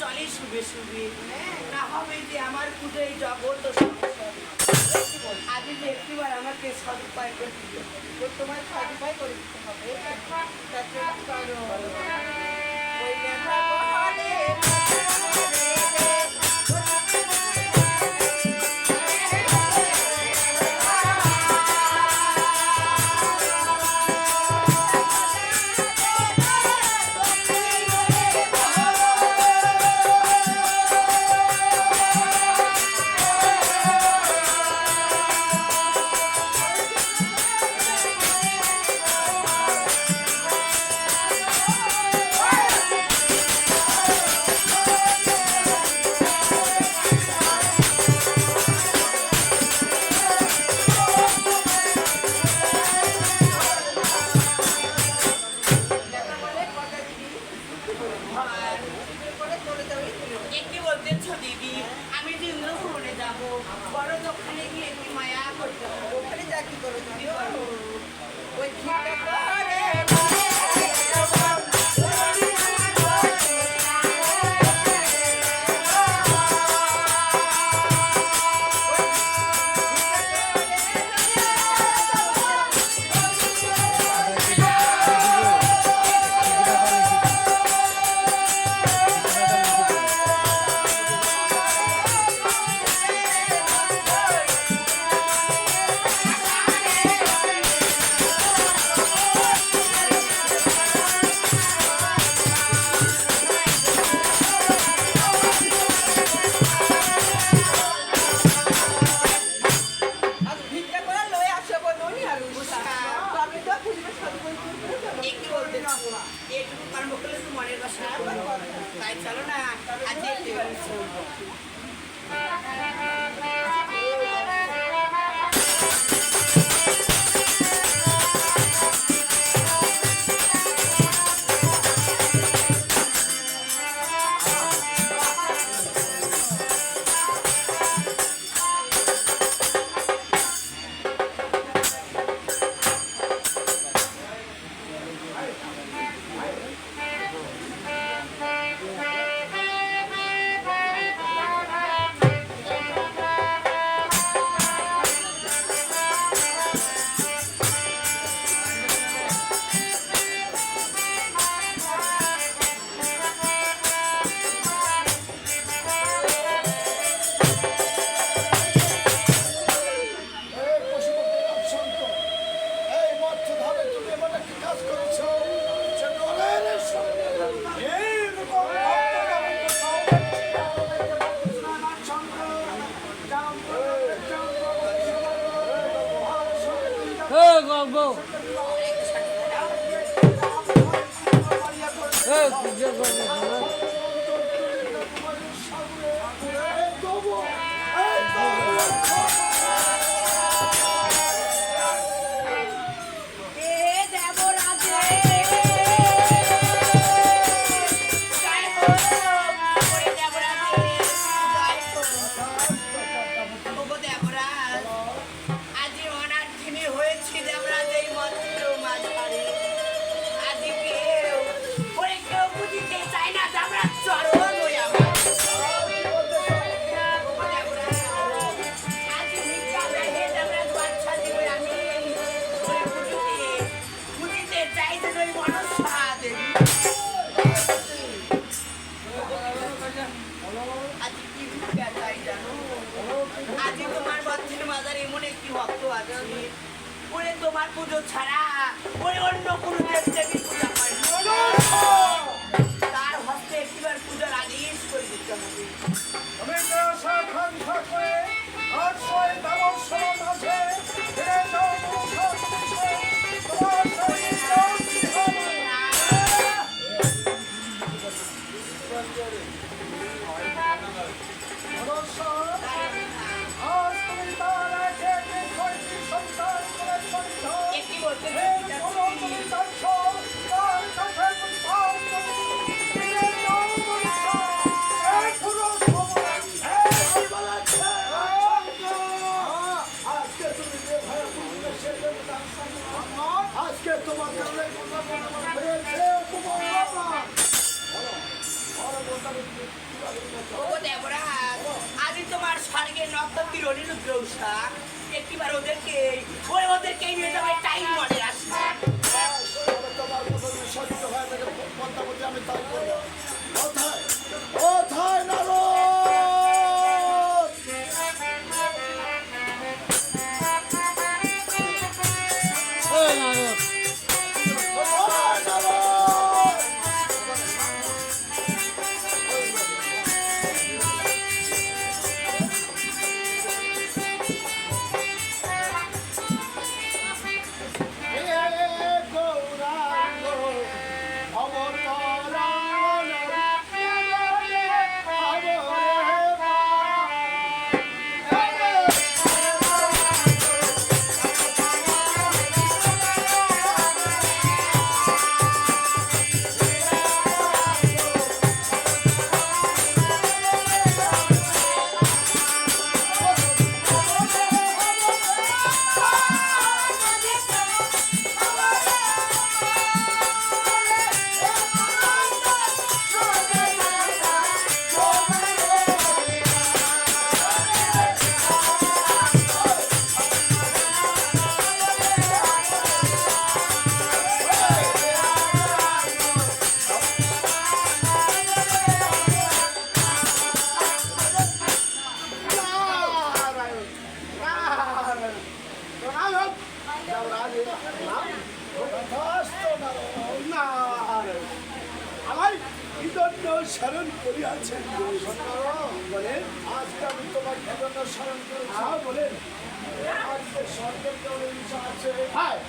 চলে শুভে শুভে না হবে যে আমার কুটে এই জগৎ আগে যে একটিবার আমাকে সদুপায় করে দিতে দিবে তোমার সদুপায় করে দিতে হবে তাতে করো যাব বড় দোকানে গিয়ে কি মায়া করতে হবে। ওখানে চাকরি করো তুমি ওই মনের বাসা তাই চলো না আজকে Oh, ভক্ত আছি ওরে তোমার পুজো ছাড়া ওরে অন্য কোনো দেবদেবী ও দেবরাজ আজ তোমার স্বর্গে নর্তকী রনিরুদ্র উষা একটিবার ওদেরকে ওই ওদেরকে নিয়ে যাবে টাইম মনে আসছে হয়ে আমি তাই করব কোথায় কোথায় নারদ আমার বিদণ্ড স্মরণ করিয়াছেন বলেন আজকে আমি তোমার বিদণ্ড স্মরণ করেছি বলে আজকে স্বর্গের কেমন আছে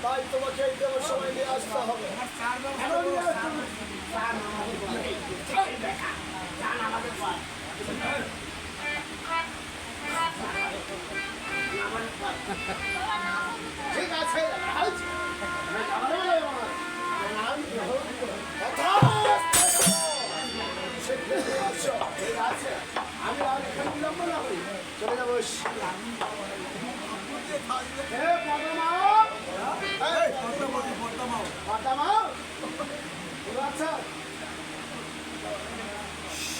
তাই তোমাকে এই দেওয়ার সময় নিয়ে আসতে হবে। আমি আর এখানে বিলম্ব না করি। চলে যাব?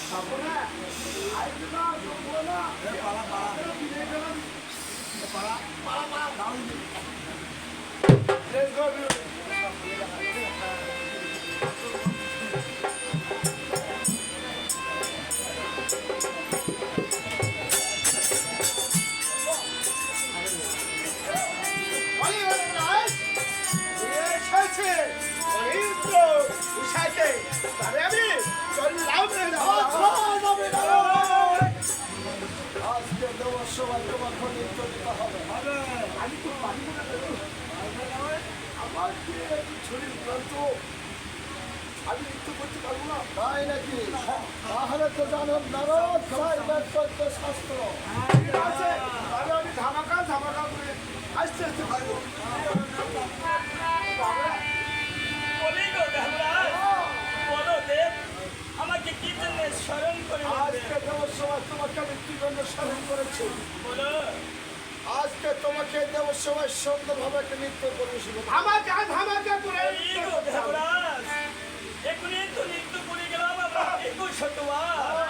যাব না? পারি না আমার যে শরীর আমি নৃত্য করতে পারব না তাই নাকি তাহলে তো জানো নারদ সাইবার সত্য শাস্ত্র তাহলে আমি ধামাকা ধামাকা করে আস্তে আস্তে পারব। বলি গো দেবরাজ, বলো দেব, আমাকে কি জন্য স্মরণ করে আজকে তোমাকে আমি কি জন্য স্মরণ করেছি? বলো। আজকে তোমাকে সময় সুন্দরভাবে একটা নৃত্য পরিবেশন করব আমাকে ধামাকে করে দেবরাজ, এখনই তো নৃত্য করে গেলাম আমরা একুশ শতবার